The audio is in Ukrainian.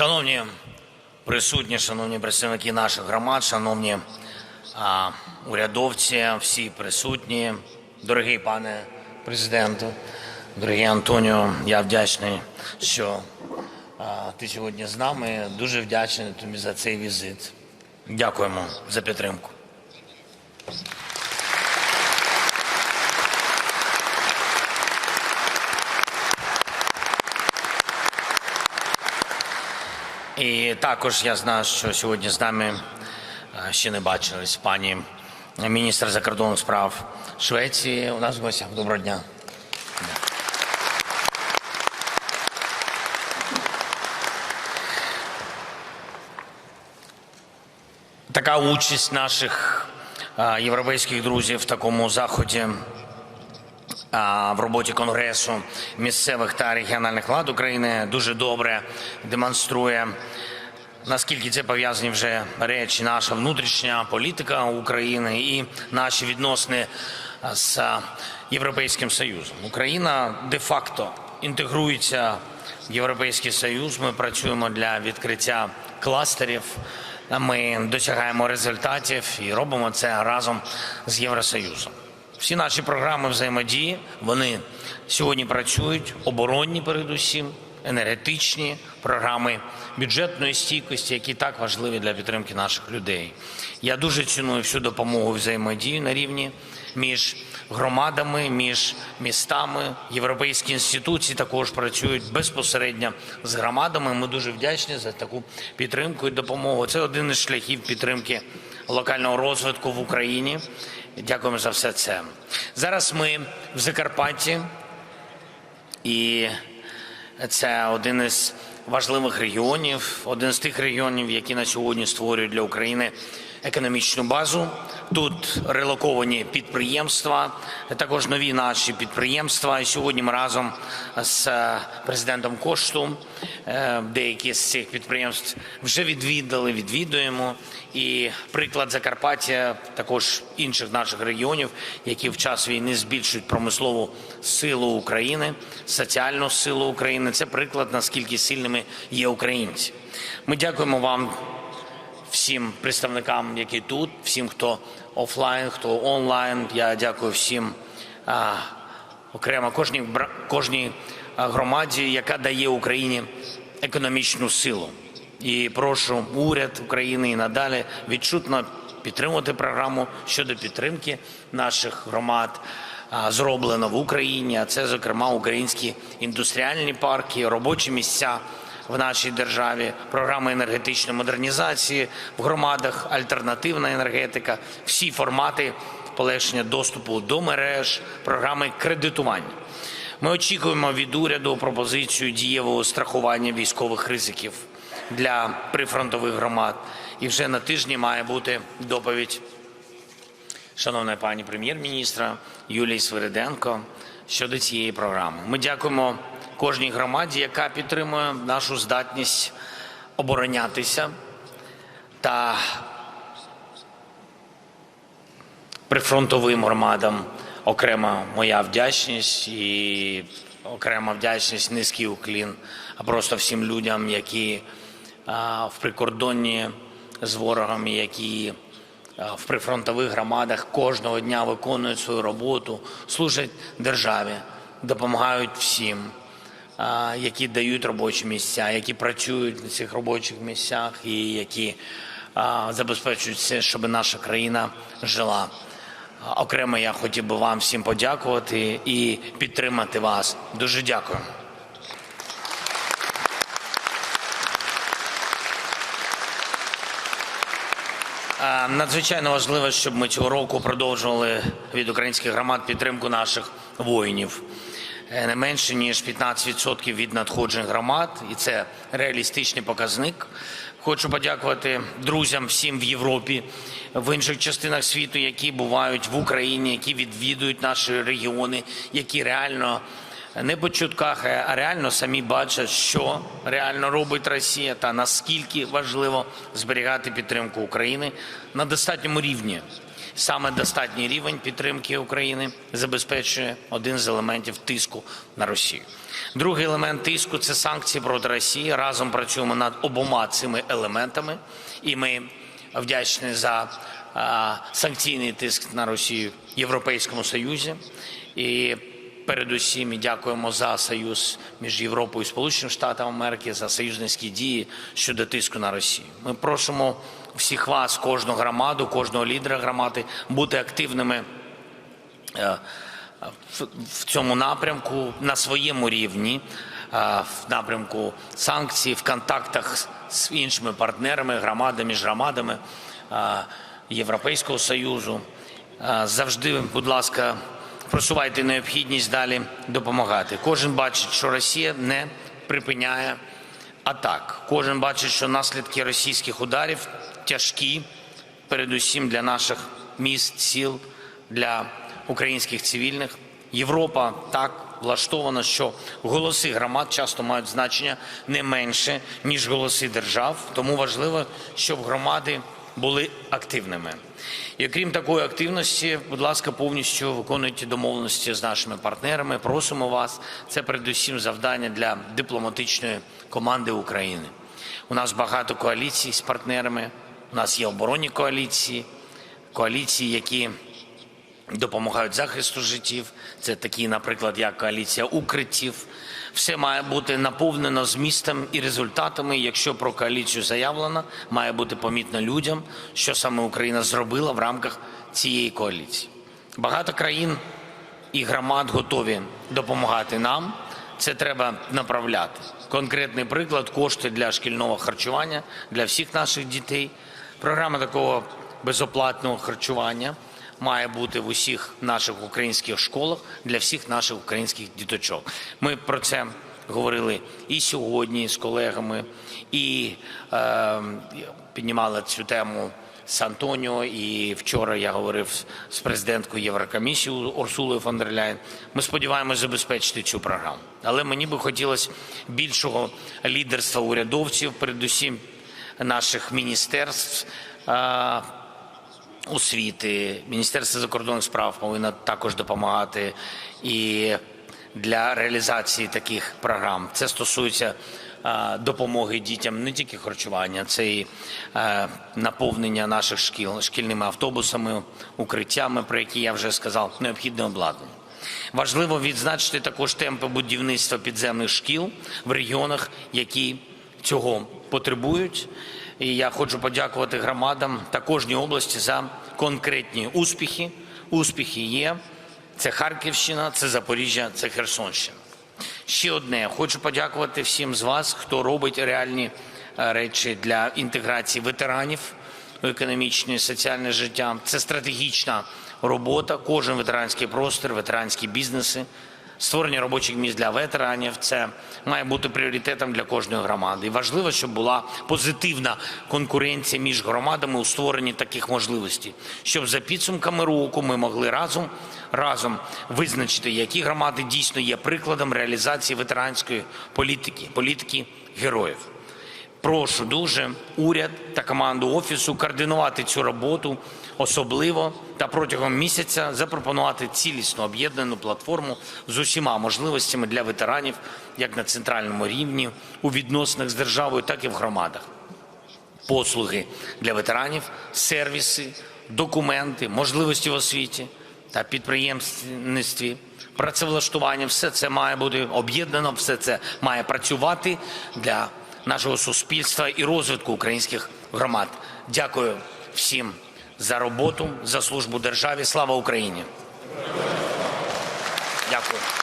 Шановні присутні, шановні представники наших громад, шановні а, урядовці, всі присутні, дорогий пане президенту, дорогий Антоніо, я вдячний, що а, ти сьогодні з нами. Дуже вдячний тобі за цей візит. Дякуємо за підтримку. І також я знаю, що сьогодні з нами е, ще не бачились пані міністр закордонних справ Швеції. У нас в гостях. Доброго дня. Така участь наших е, європейських друзів в такому заході в роботі Конгресу місцевих та регіональних влад України дуже добре демонструє, наскільки це пов'язані вже речі, наша внутрішня політика України і наші відносини з Європейським Союзом. Україна де-факто інтегрується в Європейський Союз. Ми працюємо для відкриття кластерів. Ми досягаємо результатів і робимо це разом з Євросоюзом. Всі наші програми взаємодії вони сьогодні працюють оборонні, передусім, енергетичні програми бюджетної стійкості, які так важливі для підтримки наших людей. Я дуже ціную всю допомогу і взаємодію на рівні між громадами, між містами. Європейські інституції також працюють безпосередньо з громадами. Ми дуже вдячні за таку підтримку і допомогу. Це один із шляхів підтримки локального розвитку в Україні. Дякуємо за все це. Зараз ми в Закарпатті, і це один із важливих регіонів, один з тих регіонів, які на сьогодні створюють для України економічну базу. Тут релоковані підприємства, також нові наші підприємства. І сьогодні ми разом з е, президентом Кошту е, деякі з цих підприємств вже відвідали, відвідуємо. І приклад Закарпаття, також інших наших регіонів, які в час війни збільшують промислову силу України, соціальну силу України. Це приклад наскільки сильними є українці. Ми дякуємо вам всім представникам, які тут, всім, хто офлайн, хто онлайн. Я дякую всім а, окремо кожній кожній громаді, яка дає Україні економічну силу. І прошу уряд України і надалі відчутно підтримувати програму щодо підтримки наших громад. Зроблено в Україні, а це, зокрема, українські індустріальні парки, робочі місця в нашій державі, програми енергетичної модернізації в громадах, альтернативна енергетика, всі формати полегшення доступу до мереж, програми кредитування. Ми очікуємо від уряду пропозицію дієвого страхування військових ризиків для прифронтових громад. І вже на тижні має бути доповідь шановної пані прем'єр-міністра Юлії Свириденко щодо цієї програми. Ми дякуємо кожній громаді, яка підтримує нашу здатність оборонятися та прифронтовим громадам. Окрема моя вдячність і окрема вдячність, низький уклін, а просто всім людям, які а, в прикордонні з ворогом, які в прифронтових громадах кожного дня виконують свою роботу, служать державі, допомагають всім, які дають робочі місця, які працюють на цих робочих місцях і які забезпечують все, щоб наша країна жила. Окремо я хотів би вам всім подякувати і підтримати вас. Дуже дякую. Надзвичайно важливо, щоб ми цього року продовжували від українських громад підтримку наших воїнів. Е, Не менше ніж 15% від надходжень громад, і це реалістичний показник. Хочу подякувати друзям всім в Європі, в інших частинах світу, які бувають в Україні, які відвідують наші регіони, які реально не по чутках, а реально самі бачать, що реально робить Росія та наскільки важливо зберігати підтримку України на достатньому рівні. Саме достатній рівень підтримки України забезпечує один з елементів тиску на Росію. Другий елемент тиску це санкції проти Росії. Разом працюємо над обома цими елементами, і ми вдячні за санкційний тиск на Росію в Європейському Союзі. І передусім і дякуємо за союз між Європою і Сполученими Штатами Америки за союзницькі дії щодо тиску на Росію. Ми просимо всіх вас, кожну громаду, кожного лідера громади бути активними е, в- цьому напрямку на своєму рівні, е, в напрямку санкцій, в контактах з іншими партнерами, громадами, між громадами е, Європейського Союзу. Завжди, будь ласка, просувайте необхідність далі допомагати. Кожен бачить, що Росія не припиняє атак. Кожен бачить, що наслідки російських ударів тяжкі, передусім для наших міст, сіл, для українських цивільних. Європа так влаштована, що голоси громад часто мають значення не менше, ніж голоси держав. Тому важливо, щоб громади були активними. І окрім такої активності, будь ласка, повністю виконуйте домовленості з нашими партнерами. Просимо вас. Це передусім завдання для дипломатичної команди України. У нас багато коаліцій з партнерами. У нас є оборонні коаліції, коаліції, які допомагають захисту життів. Це такі, наприклад, як коаліція укриттів. Все має бути наповнено змістом і результатами. Якщо про коаліцію заявлено, має бути помітно людям, що саме Україна зробила в рамках цієї коаліції. Багато країн і громад готові допомагати нам. Це треба направляти. Конкретний приклад кошти для шкільного харчування для всіх наших дітей. Програма такого безоплатного харчування має бути в усіх наших українських школах для всіх наших українських діточок. Ми про це говорили і сьогодні з колегами, і е, піднімали цю тему з Антоніо, і вчора я говорив з президенткою Єврокомісії Урсулою фон дер Ляєн. Ми сподіваємося забезпечити цю програму. Але мені би хотілося більшого лідерства урядовців, передусім наших міністерств. Освіти, Міністерство закордонних справ повинно також допомагати і для реалізації таких програм. Це стосується е, допомоги дітям не тільки харчування, це і е, наповнення наших шкіл шкільними автобусами, укриттями, про які я вже сказав, необхідне обладнання. Важливо відзначити також темпи будівництва підземних шкіл в регіонах, які цього потребують. І я хочу подякувати громадам та кожній області за конкретні успіхи. Успіхи є. Це Харківщина, це Запоріжжя, це Херсонщина. Ще одне, хочу подякувати всім з вас, хто робить реальні е, речі для інтеграції ветеранів у економічне і соціальне життя. Це стратегічна робота. Кожен ветеранський простір, ветеранські бізнеси, створення робочих місць для ветеранів. Це має бути пріоритетом для кожної громади. І важливо, щоб була позитивна конкуренція між громадами у створенні таких можливостей, щоб за підсумками року ми могли разом разом визначити, які громади дійсно є прикладом реалізації ветеранської політики, політики героїв. Прошу дуже уряд та команду офісу координувати цю роботу особливо та протягом місяця запропонувати цілісну об'єднану платформу з усіма можливостями для ветеранів як на центральному рівні у відносинах з державою, так і в громадах послуги для ветеранів, сервіси, документи, можливості в освіті та підприємництві, працевлаштування. Все це має бути об'єднано, все це має працювати для нашого суспільства і розвитку українських громад. Дякую всім за роботу, за службу державі. Слава Україні! Дякую.